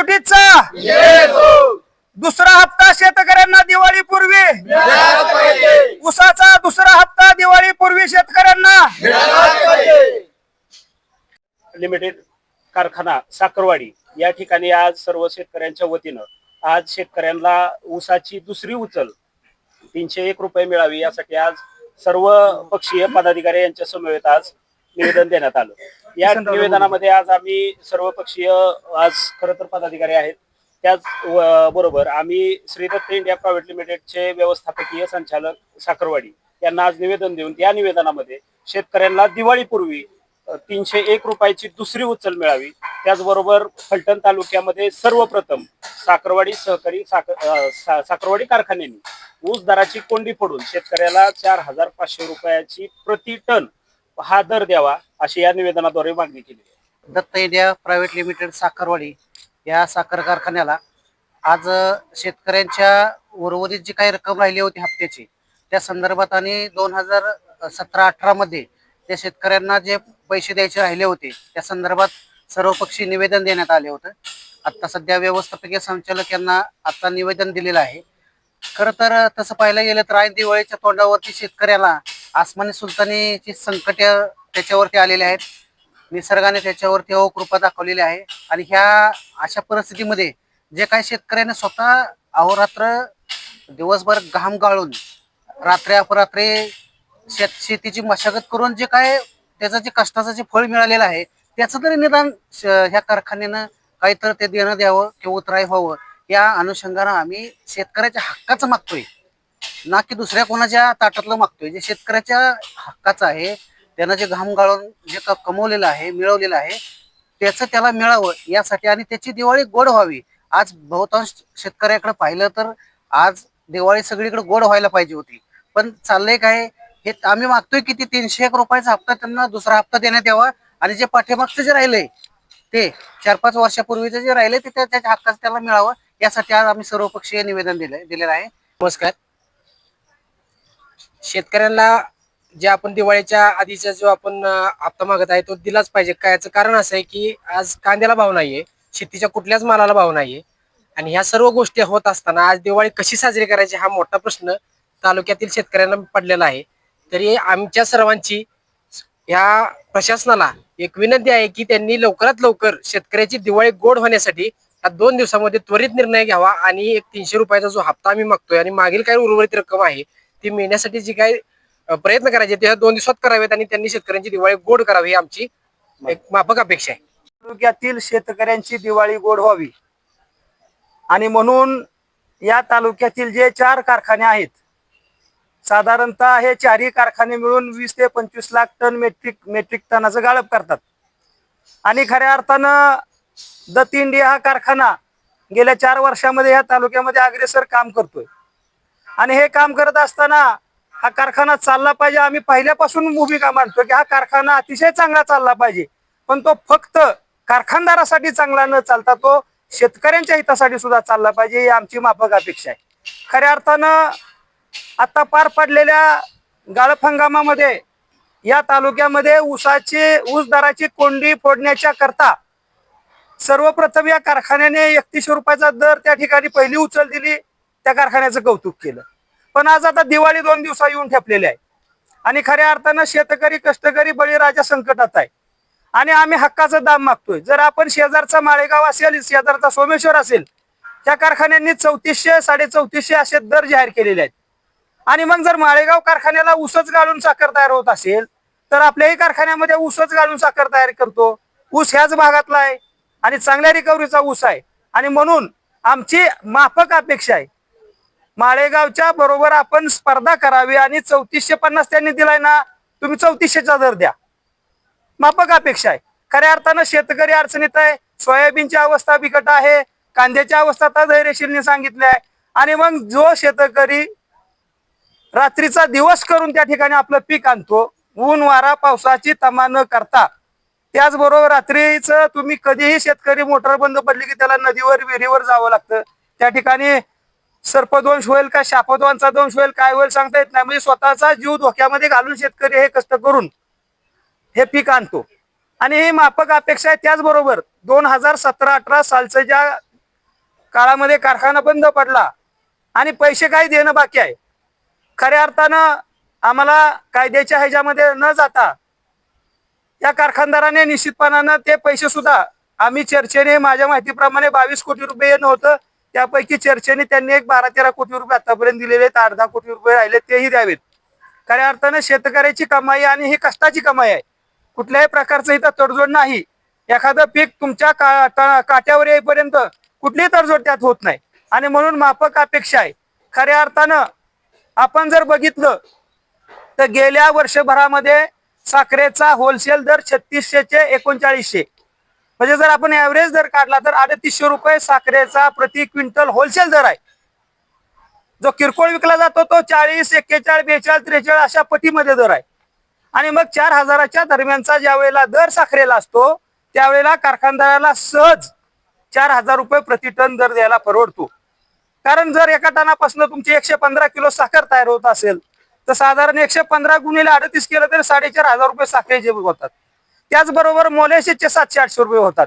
सुटीचा दुसरा हप्ता शेतकऱ्यांना दिवाळीपूर्वी. उसाचा दुसरा हप्ता दिवाळीपूर्वी शेतकऱ्यांना. लिमिटेड कारखाना साखरवाडी या ठिकाणी आज सर्व शेतकऱ्यांच्या वतीनं आज शेतकऱ्यांना ऊसाची दुसरी उचल तीनशे एक रुपये मिळावी यासाठी आज सर्व पक्षीय पदाधिकारी यांच्या समवेत आज निवेदन देण्यात आलं. या निवेदनामध्ये आज आम्ही सर्व पक्षीय आज खरं तर पदाधिकारी आहेत. त्याच बरोबर आम्ही श्रीदत्त इंडिया प्रायव्हेट लिमिटेडचे व्यवस्थापकीय संचालक साखरवाडी यांना आज निवेदन देऊन त्या निवेदनामध्ये शेतकऱ्यांना दिवाळीपूर्वी तीनशे एक रुपयाची दुसरी उचल मिळावी. त्याचबरोबर फलटण तालुक्यामध्ये सर्वप्रथम साखरवाडी सहकारी साखर साखरवाडी कारखान्यांनी ऊस दराची कोंडी फोडून शेतकऱ्याला चार हजार पाचशे रुपयाची प्रति टन हा दर द्यावा अशी या निवेदनाद्वारे मागणी केली आहे. Datta India private limited Sakharwadi या साखर कारखान्याला आज शेतकऱ्यांच्या उर्वरित जी काही रक्कम राहिली होती हप्त्याची त्या संदर्भात आणि दोन हजार सतरा अठरामध्ये त्या शेतकऱ्यांना जे पैसे द्यायचे राहिले होते त्या संदर्भात सर्वपक्षी निवेदन देण्यात आले होतं. आता सध्या व्यवस्थापकीय संचालक यांना आता निवेदन दिलेलं आहे. खरं तर तसं पाहायला गेलं तर ऐन दिवाळीच्या तोंडावरती शेतकऱ्याला आसमानी सुलतानीची संकट त्याच्यावरती आलेले आहेत. निसर्गाने त्याच्यावरती हो कृपा दाखवलेली आहे. आणि ह्या अशा परिस्थितीमध्ये जे काही शेतकऱ्याने स्वतः अहोरात्र दिवसभर घाम गाळून रात्री अपरात्री शेत शेतीची मशागत करून जे काय त्याचं जे कष्टाचं जे फळ मिळालेलं आहे त्याचं तरी निदान श- ह्या कारखान्यानं काहीतरी ते देणं द्यावं किंवा उतराय व्हावं या अनुषंगानं आम्ही शेतकऱ्याच्या हक्काचं मागतोय. ना की दुसऱ्या कोणाच्या ताटातलं मागतोय. जे शेतकऱ्याच्या हक्काचं आहे त्यानं जे घाम गाळून जे कमवलेलं आहे मिळवलेलं आहे त्याचं त्याला मिळावं यासाठी आणि त्याची दिवाळी गोड व्हावी. आज बहुतांश शेतकऱ्याकडे पाहिलं तर आज दिवाळी सगळीकडे गोड व्हायला पाहिजे होती. पण चाललंय काय हे आम्ही मागतोय की ते तीनशे एक रुपयाचा हप्ता त्यांना दुसरा हप्ता देण्यात यावा आणि जे पाठीमागचं जे राहिलंय ते चार पाच वर्षापूर्वीचं जे राहिले ते त्या- त्याच्या हक्काचं त्याला मिळावं यासाठी आज आम्ही सर्वपक्षीय निवेदन दिलं दिलेलं आहे. नमस्कार. शेतकऱ्यांना जे आपण दिवाळीच्या आधीचा जो आपण हप्ता मागत आहे तो दिलाच पाहिजे. काय याचं कारण असं आहे की आज कांद्याला भाव नाहीये शेतीच्या कुठल्याच मालाला भाव नाहीये. आणि ह्या सर्व गोष्टी होत असताना आज दिवाळी कशी साजरी करायची हा मोठा प्रश्न तालुक्यातील शेतकऱ्यांना पडलेला आहे. तरी आमच्या सर्वांची ह्या प्रशासनाला एक विनंती आहे की त्यांनी लवकरात लवकर शेतकऱ्याची दिवाळी गोड होण्यासाठी या दोन दिवसामध्ये त्वरित निर्णय घ्यावा आणि एक तीनशे रुपयाचा जो हप्ता आम्ही मागतोय आणि मागील काही उर्वरित रक्कम आहे ती मिळण्यासाठी जी काही प्रयत्न करायचे ते दोन दिवसात करावेत आणि त्यांनी शेतकऱ्यांची दिवाळी गोड करावी ही आमची एक माफक अपेक्षा आहे. तालुक्यातील शेतकऱ्यांची दिवाळी गोड व्हावी. आणि म्हणून या तालुक्यातील जे चार कारखाने आहेत साधारणतः हे चारही कारखाने मिळून वीस ते पंचवीस लाख टन मेट्रिक मेट्रिक टनाचं गाळप करतात. आणि खऱ्या अर्थानं दत्त इंडिया हा कारखाना गेल्या चार वर्षामध्ये या तालुक्यामध्ये अग्रेसर काम करतोय. आणि हे काम करत असताना हा कारखाना चालला पाहिजे. आम्ही पहिल्यापासून भूमिका मांडतो की हा कारखाना अतिशय चांगला चालला पाहिजे. पण तो फक्त कारखानदारासाठी चांगला न चालता तो शेतकऱ्यांच्या हितासाठी सुद्धा चालला पाहिजे ही आमची माफक अपेक्षा आहे. खऱ्या अर्थानं आता पार पडलेल्या गाळप हंगामामध्ये या तालुक्यामध्ये ऊसाची ऊस दराची कोंडी फोडण्याच्या करता सर्वप्रथम या कारखान्याने एकतीसशे रुपयाचा दर त्या ठिकाणी पहिली उचल दिली. त्या कारखान्याचं कौतुक केलं. पण आज आता दिवाळी दोन दिवसा येऊन ठेपलेली आहे. आणि खऱ्या अर्थानं शेतकरी कष्टकरी बळीराजा संकटात आहे. आणि आम्ही हक्काचं दाम मागतोय. जर आपण शेजारचा माळेगाव असेल शेजारचा सोमेश्वर असेल त्या कारखान्यांनी चौतीसशे साडे चौतीसशे असे दर जाहीर केलेले आहेत. आणि मग जर माळेगाव कारखान्याला ऊसच गाळून साखर तयार होत असेल तर आपल्याही कारखान्यामध्ये ऊसच गाळून साखर तयार करतो. ऊस ह्याच भागातला आहे आणि चांगल्या रिकव्हरीचा ऊस आहे. आणि म्हणून आमची माफक अपेक्षा आहे माळेगावच्या बरोबर आपण स्पर्धा करावी आणि चौतीसशे पन्नास त्यांनी दिलाय ना तुम्ही चौतीसशेचा दर द्या. माफक अपेक्षा आहे. खऱ्या अर्थानं शेतकरी अडचणीत आहे सोयाबीनची अवस्था बिकट आहे कांद्याची अवस्था तर धैर्यशीलने सांगितली आहे. आणि मग जो शेतकरी रात्रीचा दिवस करून त्या ठिकाणी आपलं पीक आणतो ऊन वारा पावसाची तमा न करता त्याचबरोबर रात्रीच तुम्ही कधीही शेतकरी मोटर बंद पडली की त्याला नदीवर विहिरीवर जावं लागतं. त्या ठिकाणी सर्पदोष होईल का शापदोषांचा दोष होईल काय होईल सांगता येत नाही. म्हणजे स्वतःचा जीव धोक्यामध्ये घालून शेतकरी हे कष्ट करून हे पीक आणतो. आणि हे मापक अपेक्षा आहे त्याचबरोबर दोन हजार सतरा अठरा सालचं ज्या काळामध्ये कारखाना बंद पडला आणि पैसे काही देणं बाकी आहे. खऱ्या अर्थानं आम्हाला कायद्याच्या ह्याच्यामध्ये न जाता या कारखानदाराने निश्चितपणानं ते पैसे सुद्धा आम्ही चर्चेने माझ्या माहितीप्रमाणे बावीस कोटी रुपये येणं होतं. त्यापैकी चर्चेने त्यांनी एक बारा तेरा कोटी रुपये आतापर्यंत दिलेले आहेत आठ दहा कोटी रुपये राहिले तेही द्यावेत. खऱ्या अर्थानं शेतकऱ्याची कमाई आणि ही कष्टाची कमाई आहे. कुठल्याही प्रकारचं इथं तडजोड नाही. एखादं पीक तुमच्या का काट्यावर येईपर्यंत कुठलीही तडजोड त्यात होत नाही. आणि म्हणून माफक अपेक्षा आहे. खऱ्या अर्थानं आपण जर बघितलं तर गेल्या वर्षभरामध्ये साखरेचा होलसेल दर छत्तीसशे चे एकोणचाळीसशे. म्हणजे जर आपण ऍव्हरेज दर काढला तर अडतीसशे रुपये साखरेचा प्रति क्विंटल होलसेल दर आहे. जो किरकोळ विकला जातो तो चाळीस एक्केचाळीस बेचाळीस त्रेचाळीस अशा पटीमध्ये दर आहे. आणि मग चार हजाराच्या दरम्यानचा ज्या वेळेला दर साखरेला असतो त्यावेळेला कारखानदाराला सहज चार हजार रुपये प्रति टन दर द्यायला परवडतो. कारण जर एका टनापासून तुमची एकशे पंधरा किलो साखर तयार होत असेल तर साधारण एकशे पंधरा गुणिले अडतीस केलं तर साडेचार हजार रुपये साखरेचे होतात. त्याचबरोबर मोलेशेचे सातशे आठशे रुपये होतात.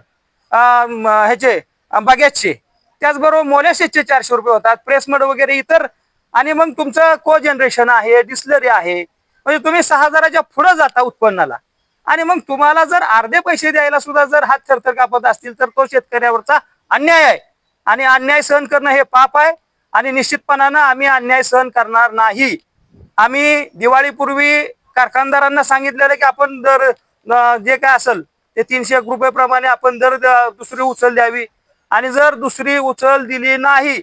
ह्याचे अं, बागेतचे. त्याचबरोबर मोलेशेचे चारशे रुपये होतात. प्रेसमड वगैरे इतर. आणि मग तुमचं को जनरेशन आहे डिस्लरी आहे. म्हणजे तुम्ही सहा हजाराच्या पुढे जाता उत्पन्नाला. आणि मग तुम्हाला जर अर्धे पैसे द्यायला सुद्धा जर हात थरथर कापत असतील तर तो शेतकऱ्यावरचा अन्याय आहे. आणि अन्याय सहन करणं हे पाप आहे. आणि निश्चितपणानं आम्ही अन्याय सहन करणार नाही. आम्ही दिवाळीपूर्वी कारखानदारांना सांगितलेलं की आपण दर जे काय असेल ते तीनशे एक रुपये प्रमाणे आपण जर दुसरी उचल द्यावी. आणि जर दुसरी उचल दिली नाही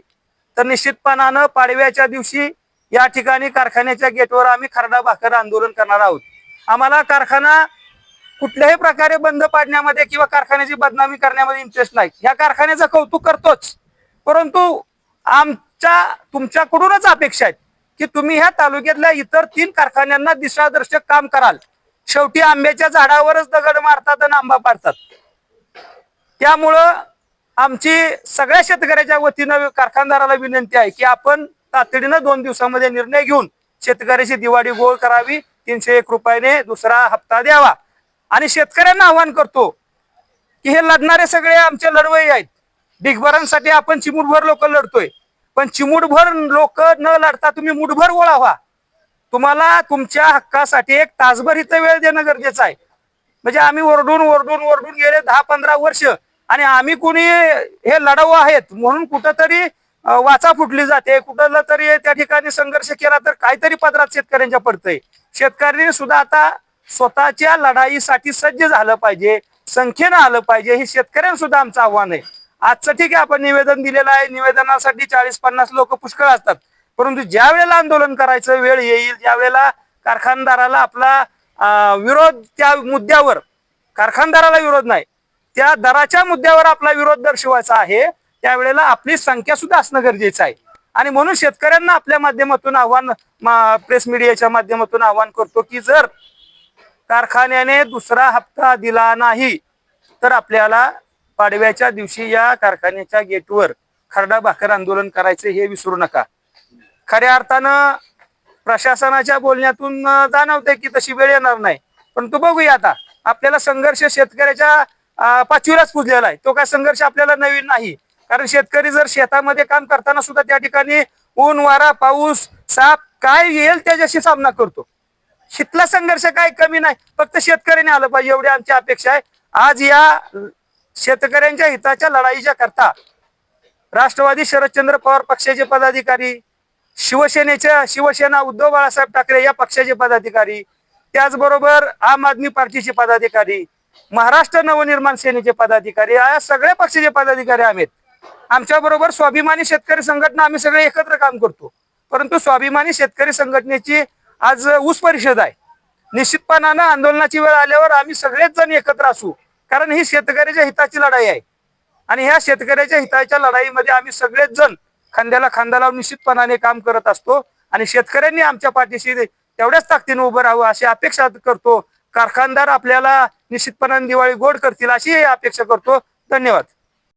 तर निश्चितपणानं पाडव्याच्या दिवशी या ठिकाणी कारखान्याच्या गेटवर आम्ही खरडा भाकर आंदोलन करणार आहोत. आम्हाला कारखाना कुठल्याही प्रकारे बंद पाडण्यामध्ये किंवा कारखान्याची बदनामी करण्यामध्ये इंटरेस्ट नाही. या कारखान्याचं कौतुक करतोच. परंतु आमच्या तुमच्याकडूनच अपेक्षा आहेत की तुम्ही ह्या तालुक्यातल्या इतर तीन कारखान्यांना दिशादर्शक काम कराल. शेवटी आंब्याच्या झाडावरच दगड मारतात आणि आंबा पाडतात. त्यामुळं आमची सगळ्या शेतकऱ्याच्या वतीनं कारखानदाराला विनंती आहे की आपण तातडीनं दोन दिवसामध्ये निर्णय घेऊन शेतकऱ्याची दिवाळी गोळ करावी तीनशे एक रुपयाने दुसरा हप्ता द्यावा. आणि शेतकऱ्यांना आवाहन करतो की हे लढणारे सगळे आमचे लढवई आहेत. दिग्भरांसाठी आपण चिमूटभर लोक लढतोय. पण चिमूटभर लोक न लढता तुम्ही मुठभर गोळा व्हा. तुम्हाला तुमच्या हक्कासाठी एक तासभर इथं वेळ देणं गरजेचं आहे. म्हणजे आम्ही ओरडून ओरडून ओरडून गेले दहा पंधरा वर्ष आणि आम्ही कोणी हे लढाऊ आहेत म्हणून कुठंतरी वाचा फुटली जाते. कुठं तरी त्या ठिकाणी संघर्ष केला तर काहीतरी पदरात शेतकऱ्यांच्या पडतंय. शेतकऱ्यांनी सुद्धा आता स्वतःच्या लढाईसाठी सज्ज झालं पाहिजे संख्येनं आलं पाहिजे हे शेतकऱ्यांना सुद्धा आमचं आव्हान आहे. आजचं ठीक आहे आपण निवेदन दिलेलं आहे. निवेदनासाठी चाळीस पन्नास लोक पुष्कळ असतात. परंतु ज्या वेळेला आंदोलन करायचं वेळ येईल ज्या वेळेला कारखानदाराला आपला विरोध त्या मुद्द्यावर कारखानदाराला विरोध नाही त्या दराच्या मुद्द्यावर आपला विरोध दर्शवायचा आहे त्यावेळेला आपली संख्या सुद्धा असणं गरजेचं आहे. आणि म्हणून शेतकऱ्यांना आपल्या माध्यमातून आव्हान प्रेस मीडियाच्या माध्यमातून आव्हान करतो की जर कारखान्याने दुसरा हप्ता दिला नाही तर आपल्याला पाडव्याच्या दिवशी या कारखान्याच्या गेटवर खरडा भाकर आंदोलन करायचं हे विसरू नका. खऱ्या अर्थानं प्रशासनाच्या बोलण्यातून जाणवते की तशी वेळ येणार नाही. परंतु बघूया आता. आपल्याला संघर्ष शेतकऱ्याच्या पाचवीलाच पुजलेला आहे. तो काय संघर्ष आपल्याला नवीन नाही. कारण शेतकरी जर शेतामध्ये काम करताना सुद्धा त्या ठिकाणी ऊन वारा पाऊस साप काय येईल त्याच्याशी सामना करतो. शितला संघर्ष काय कमी नाही. फक्त शेतकऱ्याने आलं पाहिजे. एवढी आमची अपेक्षा आहे. आज या शेतकऱ्यांच्या हिताच्या लढाईच्या करता राष्ट्रवादी शरदचंद्र पवार पक्षाचे पदाधिकारी शिवसेनेच्या शिवसेना उद्धव बाळासाहेब ठाकरे या पक्षाचे पदाधिकारी त्याचबरोबर आम आदमी पार्टीचे पदाधिकारी महाराष्ट्र नवनिर्माण सेनेचे पदाधिकारी या सगळ्या पक्षाचे पदाधिकारी आम्ही आहेत. आमच्या बरोबर स्वाभिमानी शेतकरी संघटना आम्ही सगळे एकत्र काम करतो. परंतु स्वाभिमानी शेतकरी संघटनेची आज ऊस परिषद आहे. निश्चितपणानं आंदोलनाची वेळ आल्यावर आम्ही सगळेच जण एकत्र असू कारण ही शेतकऱ्याच्या हिताची लढाई आहे. आणि ह्या शेतकऱ्याच्या हिताच्या लढाईमध्ये आम्ही सगळेच जण खांद्याला खांदा लावून निश्चितपणाने काम करत असतो. आणि शेतकऱ्यांनी आमच्या पाठीशी तेवढ्याच ताकदीने उभं राहावं अशी अपेक्षा करतो. कारखानदार आपल्याला निश्चितपणाने दिवाळी गोड करतील अशी अपेक्षा करतो. धन्यवाद.